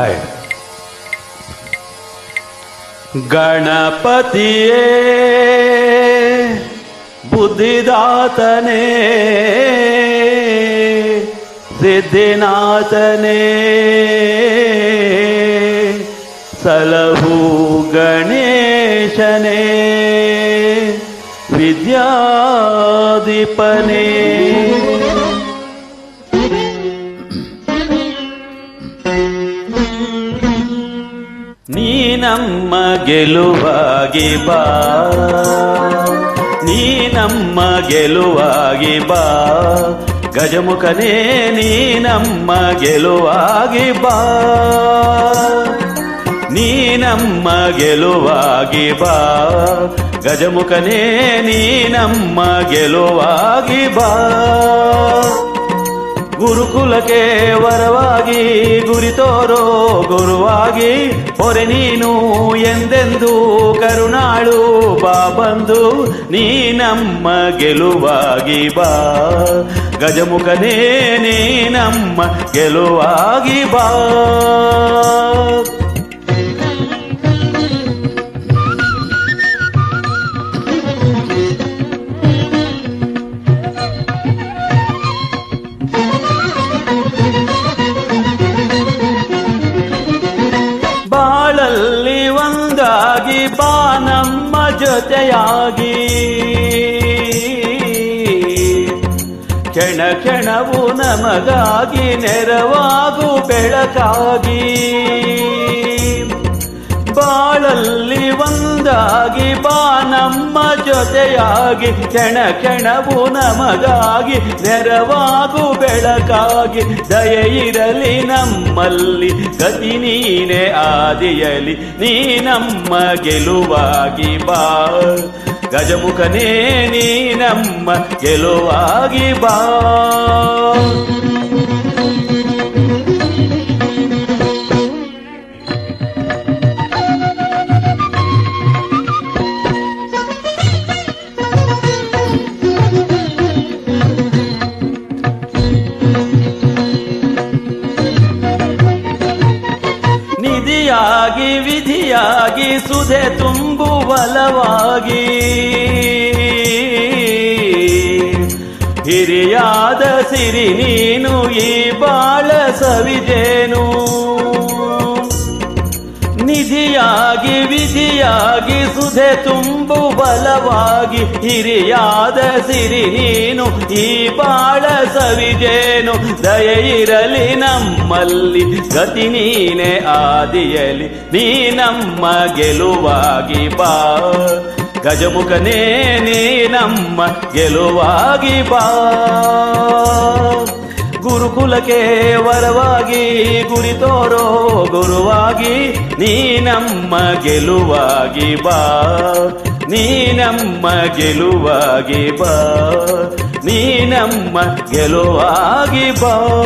है गणपति बुद्धिदातने सिद्धिनाथने सलहु गणेशने विद्याधिपने। ನಮ್ಮ ಗೆಲುವಾಗಿ ಬಾ ನೀ ನಮ್ಮ ಗೆಲುವಾಗಿ ಬಾ ಗಜಮುಖನೇ ನೀ ನಮ್ಮ ಗೆಲುವಾಗಿ ಬಾ ನೀ ನಮ್ಮ ಗೆಲುವಾಗಿ ಬಾ ಗಜಮುಖನೇ ನೀ ನಮ್ಮ ಗೆಲುವಾಗಿ ಬಾ ಗುರುಕುಲಕ್ಕೆ ವರವಾಗಿ ಗುರಿ ತೋರೋ ಗುರುವಾಗಿ ಹೊರೆ ನೀನು ಎಂದೆಂದು ಕರುಣಾಳು ಬಾ ಬಂದು ನೀ ನಮ್ಮ ಗೆಲುವಾಗಿ ಬಾ ಗಜಮುಖನೇ ನೀ ನಮ್ಮ ಗೆಲುವಾಗಿ ಬಾ ಜೊತೆಯಾಗಿ ಕ್ಷಣ ಕ್ಷಣವು ನಮಗಾಗಿ ನೆರವಾಗು ಬೆಳಕಾಗಿ. ಬಾಳಲ್ಲಿ ಒಂದಾಗಿ ಬಾ, ನಮ್ಮ ಜೊತೆಯಾಗಿ, ಕ್ಷಣ ಕ್ಷಣವು ನಮಗಾಗಿ, ನೆರವಾಗು ಬೆಳಕಾಗಿ, ದಯ ಇರಲಿ ನಮ್ಮಲ್ಲಿ, ಗತಿ ನೀನೇ ಆದಿಯಲಿ ನೀ ನಮ್ಮ ಗೆಲುವಾಗಿ ಬಾ. ಗಜಮುಖನೇ, ನೀ ನಮ್ಮ ಗೆಲುವಾಗಿ ಬಾ. ನಿಧಿಯಾಗಿ ವಿಧಿಯಾಗಿ ಸುಧೆ ತುಂಬುವಲವಾಗಿ. ಹಿರಿಯಾದ ಸಿರಿ ನೀನು ಈ ಬಾಳ ಸವಿದೇನು. ನಿಧಿಯಾಗಿ ವಿಧಿಯಾಗಿ ಸುಧೆ ತುಂಬು ಬಲವಾಗಿ, ಹಿರಿಯಾದ ಸಿರಿ ನೀನು, ಈ ಬಾಳ ಸವಿಜೇನು ದಯೆಯಿರಲಿ ನಮ್ಮಲ್ಲಿ, ಗತಿ ನೀನೆ ಆದಿಯಲಿ ನೀ ನಮ್ಮ ಗೆಲುವಾಗಿ ಬಾ. ಗಜಮುಖನೇ, ನೀ ನಮ್ಮ ಗೆಲುವಾಗಿ ಬಾ. ಗುರುಕುಲಕ್ಕೆ ವರವಾಗಿ ಗುರಿ ತೋರೋ ಗುರುವಾಗಿ, ನೀ ನಮ್ಮ ಗೆಲುವಾಗಿ ಬಾ. ನೀ ನಮ್ಮ ಗೆಲುವಾಗಿ ಬಾ. ನೀ ನಮ್ಮ ಗೆಲುವಾಗಿ ಬಾ.